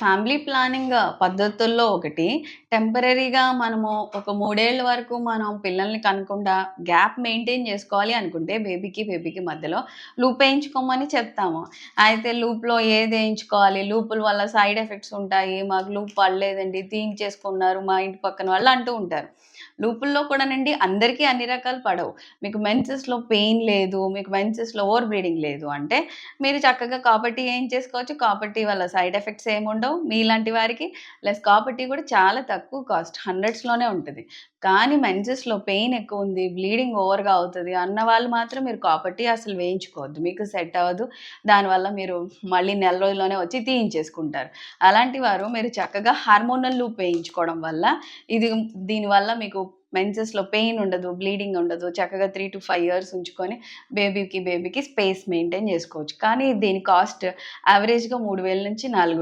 Family planning పద్ధతుల్లో ఒకటి. టెంపరరీగా మనము ఒక మూడేళ్ళ వరకు మనం పిల్లల్ని కనకుండా గ్యాప్ మెయింటైన్ చేసుకోవాలి అనుకుంటే బేబీకి బేబీకి మధ్యలో లూప్ వేయించుకోమని చెప్తాము. అయితే లూప్లో ఏది వేయించుకోవాలి? లూపుల వల్ల సైడ్ ఎఫెక్ట్స్ ఉంటాయి. మాకు లూప్ పడలేదండి. తీయించేసుకున్నారు మా ఇంటి పక్కన వాళ్ళు అంటూ ఉంటారు. లూపుల్లో కూడానండి అందరికీ అన్ని రకాలు పడవు. మీకు మెన్సెస్లో పెయిన్ లేదు. మీకు మెన్సెస్లో ఓవర్ బ్లీడింగ్ లేదు. అంటే మీరు చక్కగా కాపర్టీ ఏం చేసుకోవచ్చు కాపర్టీ వల్ల సైడ్ ఎఫెక్ట్స్ ఏమి ఉండవు. మీలాంటి వారికి ప్లస్ కాపర్టీ కూడా చాలా తక్కువ తక్కువ కాస్ట్ హండ్రెడ్స్లోనే ఉంటుంది. కానీ మెన్సెస్లో పెయిన్ ఎక్కువ ఉంది బ్లీడింగ్ ఓవర్గా అవుతుంది అన్న వాళ్ళు మాత్రం మీరు కాపర్టీ అసలు వేయించుకోవద్దు. మీకు సెట్ అవ్వదు. దానివల్ల మీరు మళ్ళీ నెల రోజుల్లోనే వచ్చి తీయించేసుకుంటారు. అలాంటి వారు మీరు చక్కగా హార్మోనల్ లూప్ వేయించుకోవడం వల్ల ఇది దీనివల్ల మీకు మెన్సెస్లో పెయిన్ ఉండదు బ్లీడింగ్ ఉండదు. చక్కగా త్రీ టు ఫైవ్ ఇయర్స్ ఉంచుకొని బేబీకి బేబీకి స్పేస్ మెయింటైన్ చేసుకోవచ్చు. కానీ దీని కాస్ట్ యావరేజ్గా మూడు వేల నుంచి నాలుగు వేలు